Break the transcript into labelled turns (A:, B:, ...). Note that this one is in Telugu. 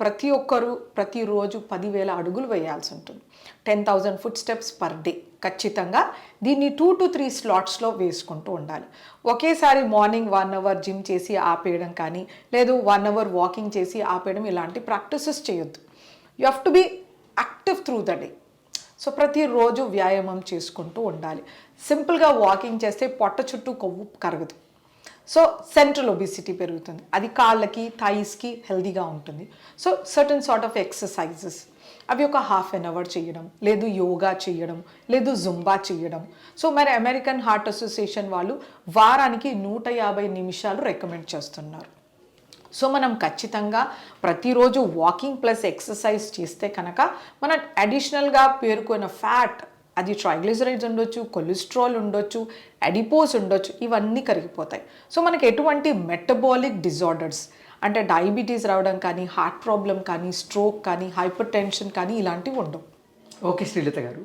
A: ప్రతి ఒక్కరూ ప్రతిరోజు పదివేల అడుగులు వేయాల్సి ఉంటుంది. Ten thousand foot steps per day ఖచ్చితంగా దీన్ని టూ టు త్రీ స్లాట్స్లో వేసుకుంటూ ఉండాలి. ఒకేసారి మార్నింగ్ వన్ అవర్ జిమ్ చేసి ఆపేయడం కానీ లేదు వన్ అవర్ వాకింగ్ చేసి ఆపేయడం ఇలాంటి ప్రాక్టీసెస్ చేయొద్దు. You have to be active through the day. So ప్రతిరోజు వ్యాయామం చేసుకుంటూ ఉండాలి. సింపుల్గా వాకింగ్ చేస్తే పొట్ట చుట్టూ కొవ్వు కరగదు. సో సెంట్రల్ ఒబిసిటీ పెరుగుతుంది. అది కాళ్ళకి థైస్కి హెల్దీగా ఉంటుంది. So certain sort of exercises అవి ఒక హాఫ్ అన్ అవర్ చేయడం లేదు యోగా చేయడం లేదు జుంబా చేయడం. సో మరి అమెరికన్ హార్ట్ అసోసియేషన్ వాళ్ళు వారానికి నూట యాభై నిమిషాలు రికమెండ్ చేస్తున్నారు. సో మనం ఖచ్చితంగా ప్రతిరోజు వాకింగ్ ప్లస్ ఎక్సర్సైజ్ చేస్తే కనుక మన అడిషనల్గా పేర్కొన్న ఫ్యాట్ అది ట్రైగ్లిజరైడ్స్ ఉండొచ్చు కొలెస్ట్రాల్ ఉండొచ్చు అడిపోస్ ఉండొచ్చు ఇవన్నీ కరిగిపోతాయి. సో మనకి ఎటువంటి మెటబాలిక్ డిజార్డర్స్ అంటే డయాబెటీస్ రావడం కానీ హార్ట్ ప్రాబ్లం కానీ స్ట్రోక్ కానీ హైపర్ టెన్షన్ కానీ ఇలాంటివి ఉండవు.
B: ఓకే శ్రీలత గారు.